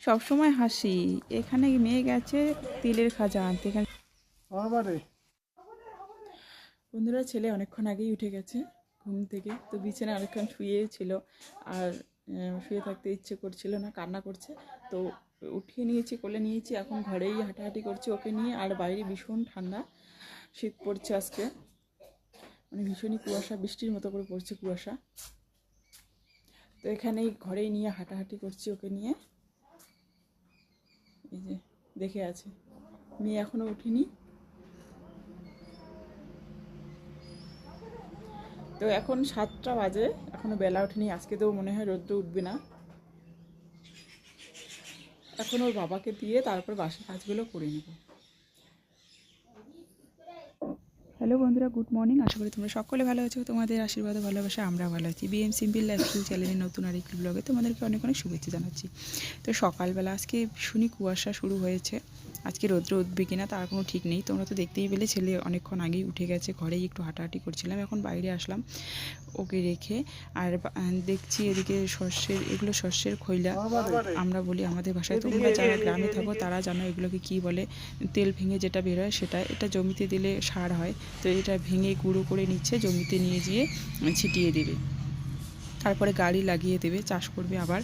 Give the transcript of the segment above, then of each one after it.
সবসময় হাসি। এখানে মেয়ে গেছে তিলের খাজা আনতে। এখানে বন্ধুরা ছেলে অনেকক্ষণ আগেই উঠে গেছে ঘুম থেকে। তো বিছানা অনেকক্ষণ শুয়েই ছিল আর শুয়ে থাকতে ইচ্ছে করছিল না কান্না করছে। তো উঠিয়ে নিয়েছি কোলে নিয়েছি। এখন ঘরেই হাঁটাহাঁটি করছে ওকে নিয়ে। আর বাইরে ভীষণ ঠান্ডা। শীত পড়ছে আজকে। মানে ভীষণই কুয়াশা বৃষ্টির মতো করে পড়ছে কুয়াশা। তো এখানেই ঘরেই নিয়ে হাঁটাহাঁটি করছি ওকে নিয়ে। এই যে, দেখে আছে। মেয়ে এখনও উঠিনি। তো এখন সাতটা বাজে, এখনও বেলা ওঠেনি। আজকে তো মনে হয় রোদ্র উঠবে না। এখন ওর বাবাকে দিয়ে তারপর বাসার কাজগুলো করে নেব। হ্যালো বন্ধুরা, গুড মর্নিং। আশা করি তোমরা সকলে ভালো আছো। তোমাদের আশীর্বাদ ভালোবাসা, আমরা ভালো আছি। বিএম সিম্পল লাইফস্টাইল চ্যানেলের নতুন আরেকটি ব্লগে তোমাদেরকে অনেক অনেক শুভেচ্ছা জানাচ্ছি। তো সকালবেলা আজকে ভীষণই কুয়াশা শুরু হয়েছে। আজকে রৌদ্র উঠবে কিনা তার কোনো ঠিক নেই। তোমরা তো দেখতেই পেলে, ছেলে অনেকক্ষণ আগেই উঠে গেছে। ঘরেই একটু হাঁটাহাঁটি করছিলাম। এখন বাইরে আসলাম ওকে রেখে। আর দেখছি এদিকে শস্যের এগুলো শস্যের খৈলা। আমরা বলি আমাদের ভাষায় তোমরা যারা গ্রামে থাকো, তারা জানো এগুলোকে কি বলে। তেল ভেঙে যেটা বেরোয় সেটা, এটা জমিতে দিলে সার হয়। তো এটা ভেঙে গুঁড়ো করে নিচ্ছে, জমিতে নিয়ে গিয়ে ছিটিয়ে দেবে। তারপরে গাড়ি লাগিয়ে দেবে, চাষ করবে আবার।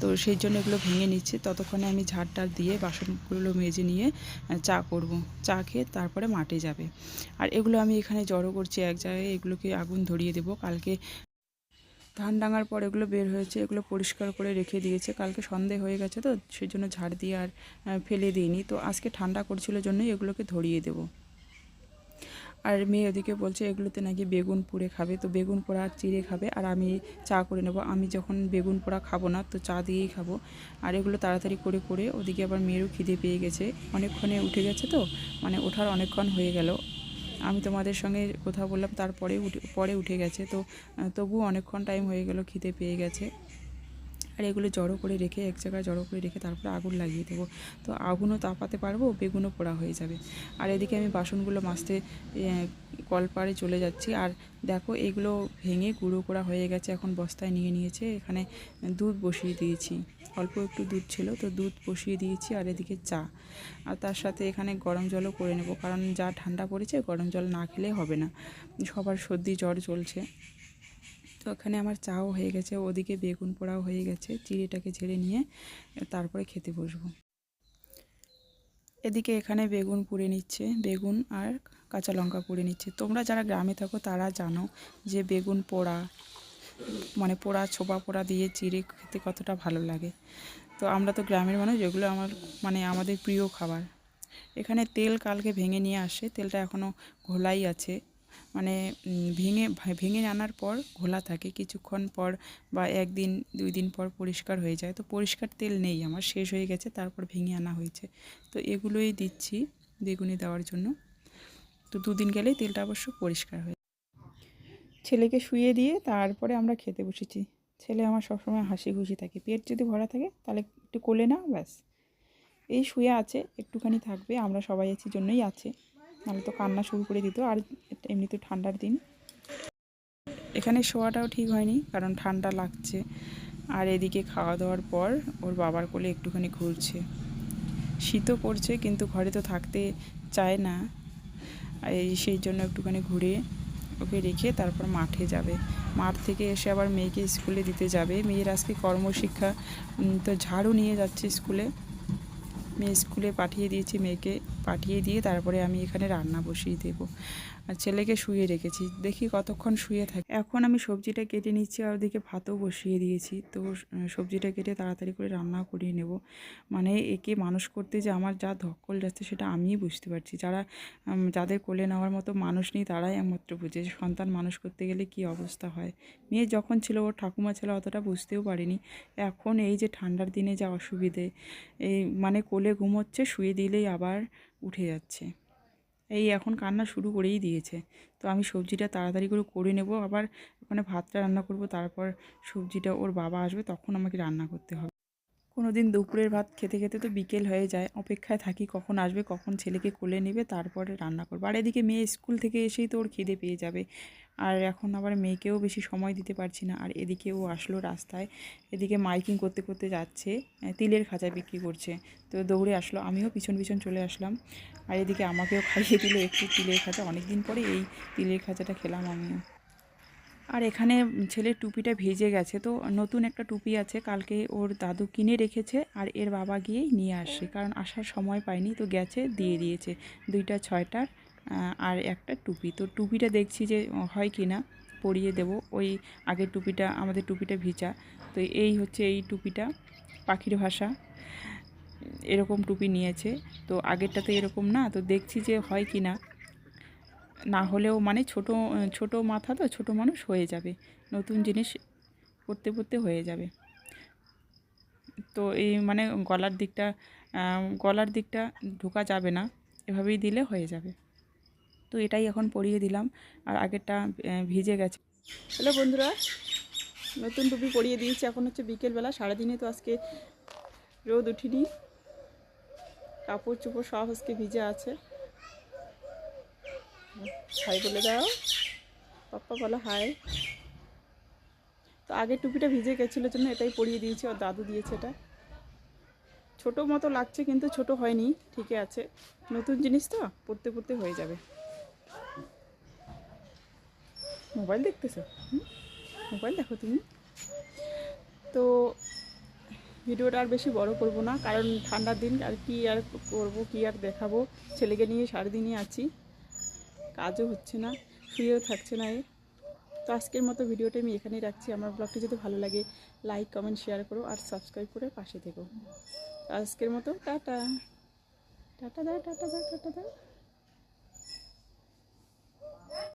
তো সেই জন্য এগুলো ভেঙে নিচ্ছে। ততক্ষণে আমি ঝাড় টাড় দিয়ে বাসনগুলো মেজে নিয়ে চা করব। চা খেয়ে তারপরে মাঠে যাবে। আর এগুলো আমি এখানে জড়ো করছি এক জায়গায়, এগুলোকে আগুন ধরিয়ে দেবো। কালকে ধান ডাঙার পর এগুলো বের হয়েছে, এগুলো পরিষ্কার করে রেখে দিয়েছে। কালকে সন্ধে হয়ে গেছে তো, সেই জন্য ঝাড় দিয়ে আর ফেলে দিইনি। তো আজকে ঠান্ডা করছিল জন্যই এগুলোকে ধরিয়ে দেবো। আর মেয়ে ওদিকে বলছে, এগুলোতে নাকি বেগুন পুড়ে খাবে। তো বেগুন পোড়া চিড়ে খাবে, আর আমি চা করে নেব। আমি যখন বেগুন পোড়া খাব না, তো চা দিয়েই খাব। আর এগুলো তাড়াতাড়ি করে করে ওদিকে আবার মেয়েরও খিদে পেয়ে গেছে। অনেকক্ষণে উঠে গেছে তো মানে ওঠার অনেকক্ষণ হয়ে গেল। আমি তোমাদের সঙ্গে কথা বললাম, তারপরে উঠে, পরে উঠে গেছে। তো তবুও অনেকক্ষণ টাইম হয়ে গেল, খিদে পেয়ে গেছে। আর এগুলো জড়ো করে রেখে এক জায়গায় জড়ো করে রেখে তারপরে আগুন লাগিয়ে দেবো। তো আগুনও তাপাতে পারব বেগুনও পোড়া হয়ে যাবে। আর এদিকে আমি বাসনগুলো মাজতে এ, কলপাড়ে চলে যাচ্ছি। আর দেখো এগুলো ভেঙে গুঁড়ো করা হয়ে গেছে এখন বস্তায় নিয়ে নিয়েছে। এখানে দুধ বসিয়ে দিয়েছি। অল্প একটু দুধ ছিল তো দুধ বসিয়ে দিয়েছি আর এদিকে চা। আর তার সাথে এখানে গরম জলও করে নেব কারণ যা ঠান্ডা পড়েছে গরম জল না খেলে হবে না। সবার সর্দি জ্বর চলছে। তো এখানে আমার চাও হয়ে গেছে। ওদিকে বেগুন পোড়াও হয়ে গেছে। চিড়েটাকে ঝেড়ে নিয়ে তারপরে খেতে বসবো। এদিকে এখানে বেগুন পুড়ে নিচ্ছে। বেগুন আর কাঁচা লঙ্কা পুড়ে নিচ্ছে। তোমরা যারা গ্রামে থাকো, তারা জানো যে বেগুন পোড়া মানে পোড়া, ছোপা পোড়া দিয়ে চিড়ে খেতে কতটা ভালো লাগে। তো আমরা তো গ্রামের মানুষ, এগুলো আমার মানে আমাদের প্রিয় খাবার। এখানে তেল কালকে ভেঙে নিয়ে আসে। তেলটা এখনও ঘোলাই আছে। মানে ভেঙে ভেঙে আনার পর ঘোলা থাকে। কিছুক্ষণ পর বা একদিন, দুই দিন পর পরিষ্কার হয়ে যায়। তো পরিষ্কার তেল নেই আমার, শেষ হয়ে গেছে, তারপর ভেঙে আনা হয়েছে। তো এগুলোই দিচ্ছি বেগুনি দেওয়ার জন্য। তো দুদিন গেলেই তেলটা অবশ্য পরিষ্কার হয়ে ছেলেকে শুয়ে দিয়ে তারপরে আমরা খেতে বসেছি। ছেলে আমার সবসময় হাসি খুশি থাকে। পেট যদি ভরা থাকে, তাহলে একটু কোলে না ব্যাস। এই শুয়ে আছে, একটুখানি থাকবে, আমরা সবাই আছি জন্যই আছে। নাহলে তো কান্না শুরু করে দিত, আর এমনি তো ঠান্ডার দিন। এখানে শোয়াটাও ঠিক হয়নি, কারণ ঠান্ডা লাগছে। আর এদিকে খাওয়া দাওয়ার পর ওর বাবার কোলে একটুখানি ঘুরছে। শীতও পড়ছে, কিন্তু ঘরে তো থাকতে চায় না। এই সেই জন্য একটুখানি ঘুরে ওকে রেখে তারপর মাঠে যাবে। মাঠ থেকে এসে আবার মেয়েকে স্কুলে দিতে যাবে। মেয়ের আজকে কর্মশিক্ষা তো ঝাড়ু নিয়ে যাচ্ছে স্কুলে। মেয়ে স্কুলে পাঠিয়ে দিয়েছি মেয়েকে। পাঠিয়ে দিয়ে তারপরে আমি এখানে রান্না বসিয়ে দেবো। আর ছেলেকে শুয়ে রেখেছি। দেখি কতক্ষণ শুয়ে থাকে। এখন আমি সবজিটা কেটে নিচ্ছি আর ওদিকে ভাতও বসিয়ে দিয়েছি। তো সবজিটা কেটে তাড়াতাড়ি করে রান্না করিয়ে নেব। মানে একে মানুষ করতে যে আমার যা ধক্কল যাচ্ছে সেটা আমিই বুঝতে পারছি। যারা যাদের কোলে নেওয়ার মতো মানুষ নেই তারাই একমাত্র বুঝে সন্তান মানুষ করতে গেলে কি অবস্থা হয়। মেয়ে যখন ছিল, ওর ঠাকুমা ছিল, অতটা বুঝতেও পারিনি। এখন এই যে ঠান্ডার দিনে যা অসুবিধে, এই মানে কোলে ঘুমোচ্ছে, শুয়ে দিলেই আবার উঠে যাচ্ছে। এই এখন কান্না শুরু করেই দিয়েছে। তো আমি সবজিটা তাড়াতাড়ি করে করে নেব, আবার ওখানে ভাতটা রান্না করব, তারপর সবজিটা ওর বাবা আসবে, তখন আমাকে রান্না করতে হবে। কোনো দিন দুপুরের ভাত খেতে খেতে তো বিকেল হয়ে যায়। অপেক্ষায় থাকি কখন আসবে, কখন ছেলেকে কোলে নেবে, তারপরে রান্না করব। আর এদিকে মেয়ে স্কুল থেকে এসেই তো ওর খিদে পেয়ে যাবে। আর এখন আবার মেয়েকেও বেশি সময় দিতে পারছি না। আর এদিকে ও আসলো রাস্তায়। এদিকে মাইকিং করতে করতে যাচ্ছে তিলের খাঁচা বিক্রি করছে। তো দৌড়ে আসলো, আমিও পিছন পিছন চলে আসলাম। আর এদিকে আমাকেও খাইয়ে দিল একটু তিলের খাঁচা অনেক দিন পরে এই তিলের খাঁচাটা খেলাম আমিও। আর এখানে ছেলের টুপিটা ভেজে গেছে। তো নতুন একটা টুপি আছে, কালকে ওর দাদু কিনে রেখেছে আর এর বাবা গিয়েই নিয়ে আসে। কারণ আসার সময় পায়নি, তো গেছে, দিয়ে দিয়েছে। দুইটা ছয়টার আর একটা টুপি। তো টুপিটা দেখছি যে হয় কি না, পরিয়ে দেব। ওই আগের টুপিটা, আমাদের টুপিটা ভিজা। তো এই হচ্ছে এই টুপিটা, পাখির ভাষা। এরকম টুপি নিয়েছে। তো আগেরটা তো এরকম না, তো দেখছি যে হয় কি না। না হলেও মানে ছোট ছোট মাথা তো ছোট মানুষ হয়ে যাবে। নতুন জিনিস পড়তে পড়তে হয়ে যাবে। তো এই মানে গলার দিকটা গলার দিকটা ঢোকা যাবে না। এভাবেই দিলে হয়ে যাবে। তো এটাই এখন পরিয়ে দিলাম। আর আগেরটা ভিজে গেছে। হ্যালো বন্ধুরা, নতুন টুপি পরিয়ে দিয়েছি। এখন হচ্ছে বিকেলবেলা। সারাদিনে তো আজকে রোদ উঠিনি। কাপড় চোপড় সব আজকে ভিজে আছে। হাই বলে দাও। পাপ্পা বলো হাই। তো আগের টুপিটা ভিজে গেছিল জন্য এটাই পরিয়ে দিয়েছি, ওর দাদু দিয়েছে এটা। ছোটো মতো লাগছে কিন্তু ছোট হয়নি, ঠিকই আছে। নতুন জিনিস তো, পড়তে পড়তে হয়ে যাবে। মোবাইল দেখতেছো? মোবাইল দেখো তুমি। তো ভিডিওটা আর বেশি বড় করব না, কারণ ঠান্ডার দিন আর কি আর করব, কি আর দেখাবো? ছেলেকে নিয়ে সারাদিনই আছি। কাজও হচ্ছে না শুয়েও থাকছে না এ। তো আজকের মতো ভিডিওটা আমি এখানেই রাখছি। আমার ব্লগটি যদি ভালো লাগে লাইক কমেন্ট শেয়ার করো আর সাবস্ক্রাইব করে পাশে থেকো। আজকের মতো, টাটা। টাটা দা টাটা দা, টাটা দাও